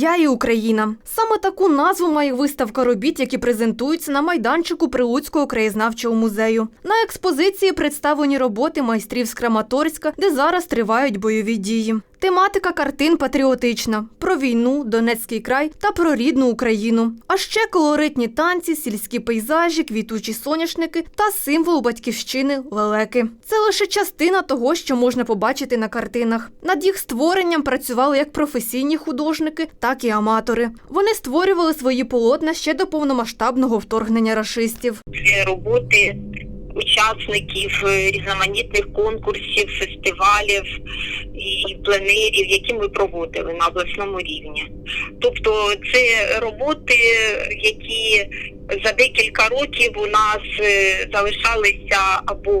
Я і Україна. Саме таку назву має виставка робіт, які презентуються на майданчику Прилуцького краєзнавчого музею. На експозиції представлені роботи майстрів з Краматорська, де зараз тривають бойові дії. Тематика картин патріотична про війну, Донецький край та про рідну Україну. А ще колоритні танці, сільські пейзажі, квітучі соняшники та символ батьківщини лелеки. Це лише частина того, що можна побачити на картинах. Над їх створенням працювали як професійні художники, так і аматори. Вони створювали свої полотна ще до повномасштабного вторгнення рашистів. Роботи учасників е, різноманітних конкурсів, фестивалів і пленерів, які ми проводили на обласному рівні. Тобто це роботи, які за декілька років у нас е, залишалися або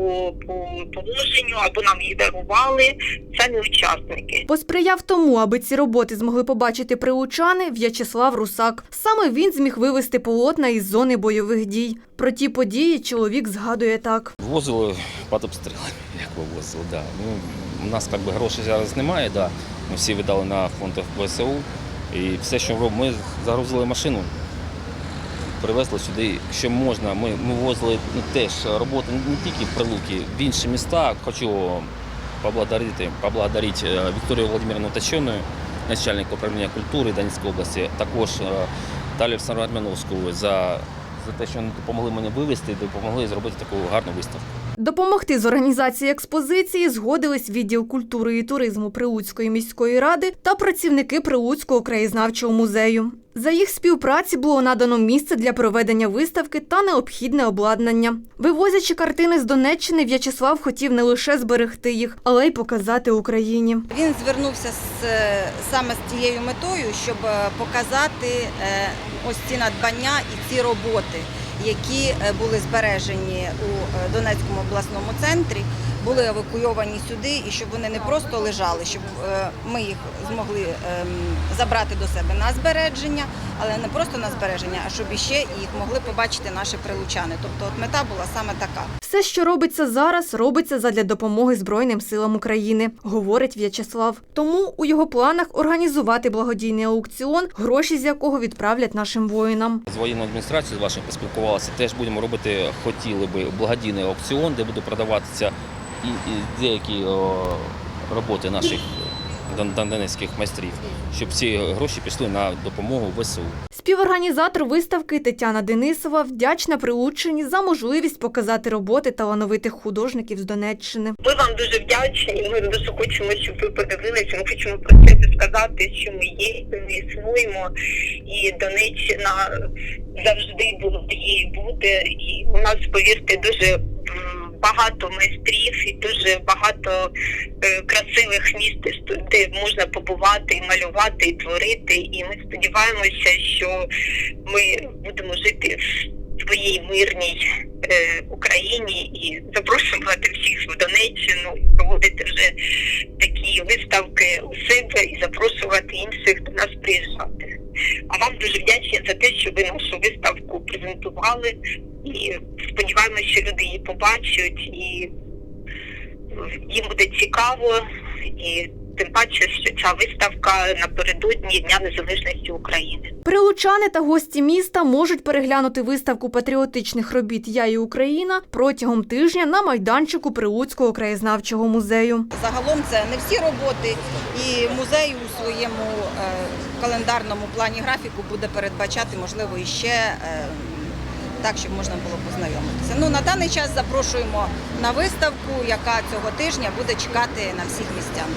по положенню, або нам їх дарували самі учасники. Посприяв тому, аби ці роботи змогли побачити прилучани В'ячеслав Русак. Саме він зміг вивести полотна із зони бойових дій. Про ті події чоловік згадує так. Ввозили під обстрілами, як вивозили, да. Ну, у нас як би, грошей зараз немає, да. ми всі видали на фонд ВСУ. І все, що робимо, ми загрузили машину, привезли сюди, що можна. Ми, ми возили ну, теж роботи не тільки в Прилуки, в інші міста. Хочу поблагодарити, поблагодарити е, Вікторію Володимирівну Тачену, начальник управління культури Донецької області, також е, Талію Олександру за, за те, що допомогли мені вивезти, допомогли зробити таку гарну виставку. Допомогти з організації експозиції згодились відділ культури і туризму Прилуцької міської ради та працівники Прилуцького краєзнавчого музею. За їх співпраці було надано місце для проведення виставки та необхідне обладнання. Вивозячи картини з Донеччини, В'ячеслав хотів не лише зберегти їх, але й показати Україні. Він звернувся з, е, саме з тією метою, щоб е, показати е, ось ці надбання і ці роботи, які були збережені у Донецькому обласному центрі, були евакуйовані сюди, і щоб вони не просто лежали, щоб е, ми їх змогли ем, забрати до себе на збереження, але не просто на збереження, а щоб іще їх могли побачити наші прилучани. Тобто, от мета була саме така. Все, що робиться зараз, робиться задля допомоги Збройним силам України, говорить В'ячеслав. Тому у його планах організувати благодійний аукціон, гроші з якого відправлять нашим воїнам. З воєнною адміністрацією з вашою поспілкувалися, теж будемо робити, хотіли би благодійний аукціон, де буде продаватися і, і деякі о, роботи наших дон- донецьких майстрів, щоб ці гроші пішли на допомогу ВСУ. Співорганізатор виставки Тетяна Денисова вдячна Прилуччині за можливість показати роботи талановитих художників з Донеччини. Ми вам дуже вдячні. Ми дуже хочемо, щоб ви подивилися. Ми хочемо про це сказати, що ми є, ми існуємо, і Донеччина завжди була і буде. І у нас, повірте, дуже багато майстрів і дуже багато е, красивих міст, де можна побувати і малювати, і творити. І ми сподіваємося, що ми будемо жити в своїй мирній е, Україні і запрошувати всіх в Донеччину, проводити вже такі виставки у себе і запрошувати інших до нас приїжджати. А вам дуже вдячні за те, що ви нашу виставку презентували. І сподіваємося, що люди її побачать і е, їм буде цікаво. І тим паче, що ця виставка напередодні Дня Незалежності України. Прилучани та гості міста можуть переглянути виставку патріотичних робіт Я і Україна протягом тижня на майданчику Прилуцького краєзнавчого музею. Загалом це не всі роботи, і музей у своєму е, календарному плані графіку буде передбачати, можливо, іще е, так, щоб можна було познайомитися. Ну на даний час запрошуємо на виставку, яка цього тижня буде чекати на всіх містян.